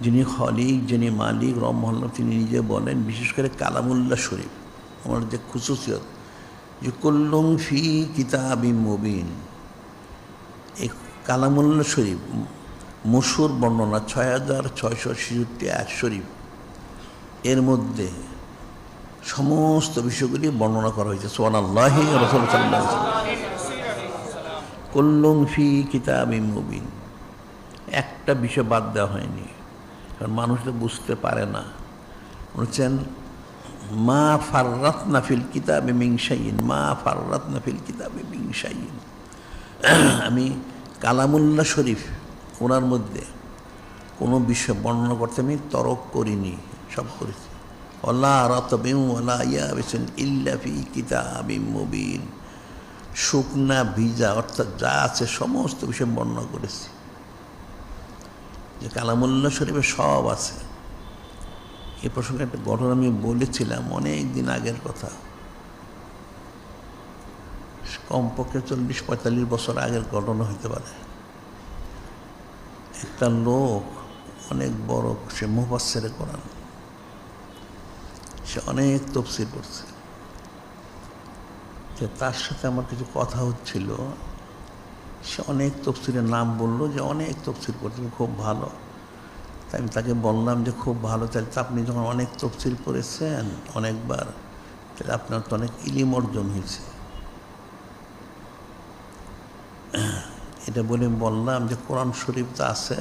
যিনি খলিক, যিনি মালিক রহমল্লা তিনি নিজে বলেন, বিশেষ করে কালামুল্লাহ শরীফ, আমার যে খুশুসিয়ত যে কল্লুম ফি কিতাবি মুবিন। এই কালামুল্লাহ শরীফ মসুর বর্ণনা ছয় হাজার ছয়শো ছেষট্টি এক শরীফ, এর মধ্যে সমস্ত বিষয়গুলি বর্ণনা করা হয়েছে। সোয়ান আল্লাহ কল্লুম ফি কিতাবি মুবিন। একটা বিষয় বাদ দেওয়া হয়নি। কারণ মানুষ তো বুঝতে পারে না। বলছেন, মা ফাররাত নাফিল কিতাবে মিংসাইন মা ফাররাত নাফিল কিতাবে মিংসাইন আমি কালামুল্লাহ শরীফ, ওনার মধ্যে কোনো বিষয় বর্ণনা করতে আমি তরক করিনি, সব করেছি। ওলা রতবিম ওলা ইয়া বেছেন ইল্লাফি কিতাবি মুবিন। শুকনা ভিজা, অর্থাৎ যা আছে সমস্ত বিষয় বর্ণনা করেছি। যে কালামুল্লাহ শরীফে সব আছে। এ প্রসঙ্গে একটা ঘটনা আমি বলেছিলাম অনেক দিন আগের কথা। কমপক্ষে চল্লিশ পঁয়তাল্লিশ বছর আগের ঘটনা হইতে পারে। একটা লোক, অনেক বড়, সে মুফাসেরে করান সে অনেক তফসিল করছে তার সাথে আমার কিছু কথা হচ্ছিল সে অনেক তফসিলের নাম বলল যে অনেক তফসিল করছে খুব ভালো। তাই আমি তাকে বললাম যে খুব ভালো, তাহলে তো আপনি যখন অনেক তফসিল করেছেন অনেকবার, তাহলে আপনার তো অনেক ইলিম অর্জন হয়েছে। এটা বলে বললাম যে কোরআন শরীফ তো আছে,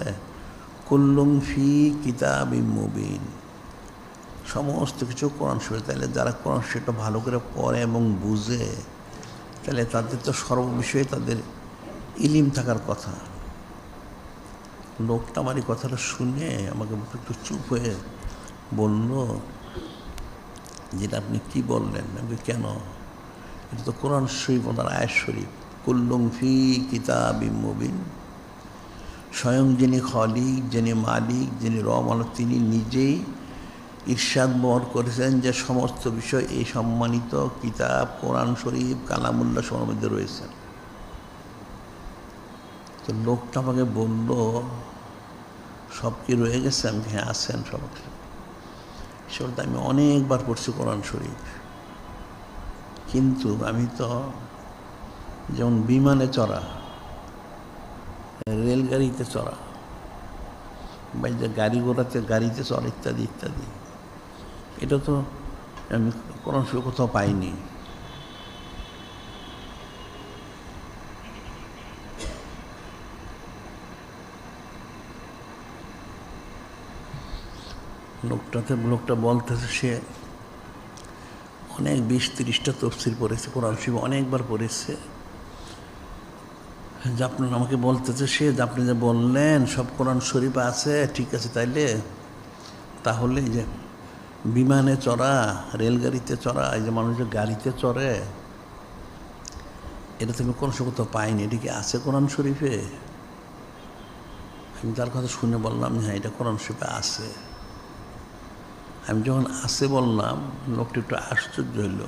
কুল্লুম ফি কিতাব মুবিন। সমস্ত কিছু কোরআন শরীফ, তাহলে যারা কোরআন শরীফটা ভালো করে পড়ে এবং বুঝে, তাহলে তাদের তো সর্ববিষয়ে তাদের ইলিম থাকার কথা। লোকটা আমার এই কথাটা শুনে আমাকে একটু চুপ হয়ে বলল, যেটা আপনি কি বললেন? আমি কেন? এটা তো কোরআন শরীফ, ওনার আয় শরীফ। কুল্লুম ফি কিতাব মুবিন। স্বয়ং যিনি খলিক, যিনি মালিক, যিনি রহমান তিনি নিজেই ঈর্ষাদ বহন করেছেন যে সমস্ত বিষয় এই সম্মানিত কিতাব, কোরআন শরীফ, কালামুল্লাহ সময়ের মধ্যে রয়েছেন তো লোকটা আমাকে বলল, সব কি রয়ে গেছে? আমি হ্যাঁ আসেন সব। সেটা আমি অনেকবার পড়ছি কোরআন শরীফ। কিন্তু আমি তো যেমন বিমানে চড়া, রেলগাড়িতে চড়া, বা যে গাড়ি ঘোড়াতে, গাড়িতে চড়া ইত্যাদি ইত্যাদি, এটা তো আমি কোরআন শরীফ কোথাও পাইনি। লোকটাতে লোকটা বলতেছে, সে অনেক বিশ তিরিশটা তফসিল পড়েছে, কোরআন শরীফ অনেকবার পড়েছে। আপনার আমাকে বলতেছে, সে আপনি যে বললেন, সব কোরআন শরীফ আছে, ঠিক আছে তাইলে? তাহলে যে বিমানে চড়া, রেলগাড়িতে চড়া, এই যে মানুষ গাড়িতে চড়ে, এটা তো আমি কোনো সময় তো পাইনি, এটা কি আছে কোরআন শরীফে? আমি তার কথা শুনে বললাম হ্যাঁ এটা কোরআন শরীফে আছে। আমি যখন আসে বললাম, লোকটি একটু আশ্চর্য হইল।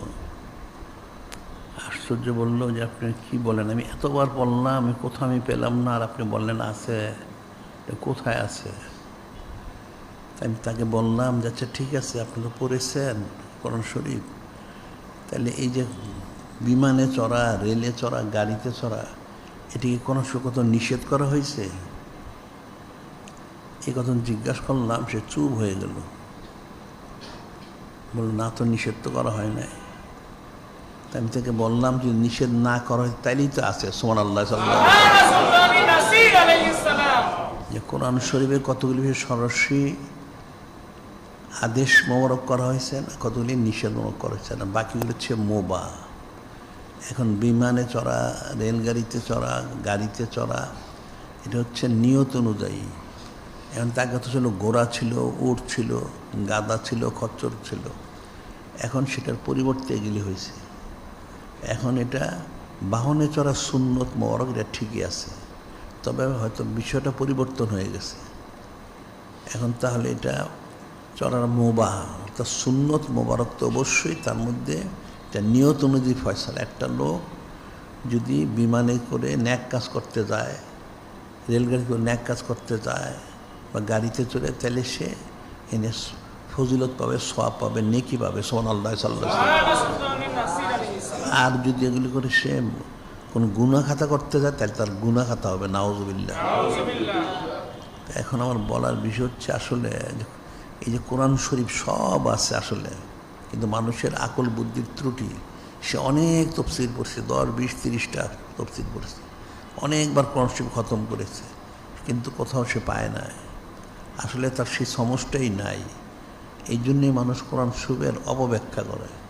আশ্চর্য বলল যে, আপনি কি বলেন? আমি এতবার বললাম, আমি কোথাও আমি পেলাম না, আর আপনি বললেন আছে। কোথায় আছে? আমি তাকে বললাম যে আচ্ছা ঠিক আছে, আপনি তো পড়েছেন কোরআন শরীফ। তাহলে এই যে বিমানে চড়া, রেলে চড়া, গাড়িতে চড়া এটিকে কোনো কত নিষেধ করা হয়েছে? এ কথা জিজ্ঞাসা করলাম, সে চুপ হয়ে গেল। বলল, না তো নিষেধ তো করা হয় নাই। তাই আমি তাকে বললাম যে, নিষেধ না করা হয়, তাইলেই তো আছে। সোমান আল্লাহ যে কোরআন শরীফের কতগুলি সরাসরি আদেশ মোবারক করা হয়েছে না, কতগুলি নিষেধ মোবারক করা হয়েছে না, বাকিগুলো হচ্ছে মোবা। এখন বিমানে চড়া, রেলগাড়িতে চড়া, গাড়িতে চড়া, এটা হচ্ছে নিয়ত অনুযায়ী। এখন তার কথা ছিল গোড়া ছিল, উট ছিল, গাদা ছিল, খচ্চর ছিল। এখন সেটার পরিবর্তে এগুলি হয়েছে। এখন এটা বাহনে চড়া সুন্নত মোবারক, এটা ঠিকই আছে। তবে হয়তো বিষয়টা পরিবর্তন হয়ে গেছে। এখন তাহলে এটা চড়ার মোবাহ, অর্থাৎ সুন্নত মোবারক তো অবশ্যই, তার মধ্যে এটা নিয়ত অনুযায়ী ফয়সালা। একটা লোক যদি বিমানে করে ন্যাক কাজ করতে যায় রেলগাড়ি করে ন্যাক কাজ করতে যায় বা গাড়িতে চড়ে তাহলে সে এনে ফজিলত পাবে সব পাবে, নেকি পাবে সোমান আল্লাহ সাল্লাহ আর যদি এগুলি করে সে কোনো গুণা খাতা করতে যায়, তাহলে তার গুণা খাতা হবে নাওজবিল্লা এখন আমার বলার বিষয় হচ্ছে আসলে এই যে কোরআন শরীফ সব আছে আসলে, কিন্তু মানুষের আকল বুদ্ধির ত্রুটি, সে অনেক তফসিল পড়ছে, দশ, বিশ, তিরিশটা তফসিল পড়ছে, অনেকবার কোরআন শরীফ খতম করেছে, কিন্তু কোথাও সে পায় না। আসলে তার সেই সমস্যাই নাই। এই জন্যে মানুষ কোরআন শুভের অপব্যাখ্যা করে।